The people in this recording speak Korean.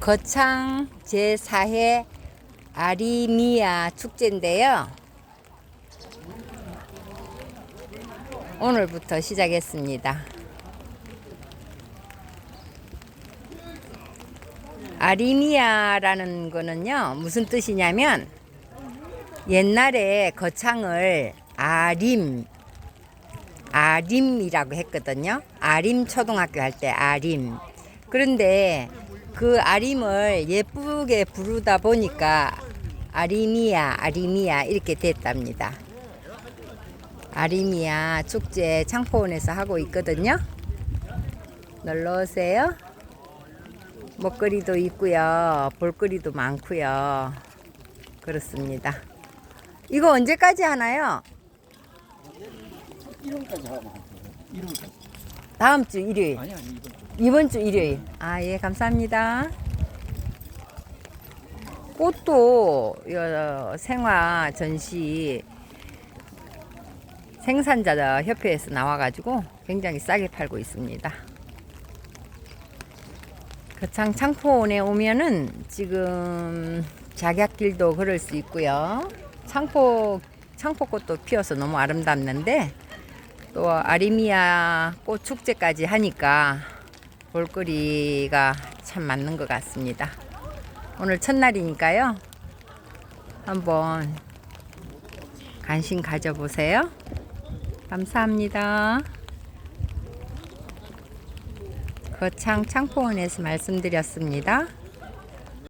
거창 제4회 아리미아 축제인데요. 오늘부터 시작했습니다. 아리미아라는 거는요, 무슨 뜻이냐면, 옛날에 거창을 아림, 아림이라고 했거든요. 아림 초등학교 할 때 아림. 그런데 그 아림을 예쁘게 부르다 보니까 아리미아, 아리미아 이렇게 됐답니다. 아리미아 축제 창포원에서 하고 있거든요. 놀러 오세요. 먹거리도 있고요. 볼거리도 많고요. 그렇습니다. 이거 언제까지 하나요? 1월까지 하고 1월까지 다음 주 일요일. 아니 아니 이번 주 이번 주 일요일. 아, 예, 감사합니다. 꽃도 여, 생화 전시 생산자 협회에서 나와가지고 굉장히 싸게 팔고 있습니다. 거창 창포원에 오면은 지금 작약길도 걸을 수 있고요. 창포 창포꽃도 피어서 너무 아름답는데 또 아리미아 꽃 축제까지 하니까 볼거리가 참 맞는 것 같습니다. 오늘 첫날이니까요. 한번 관심 가져보세요. 감사합니다. 거창 창포원에서 말씀드렸습니다.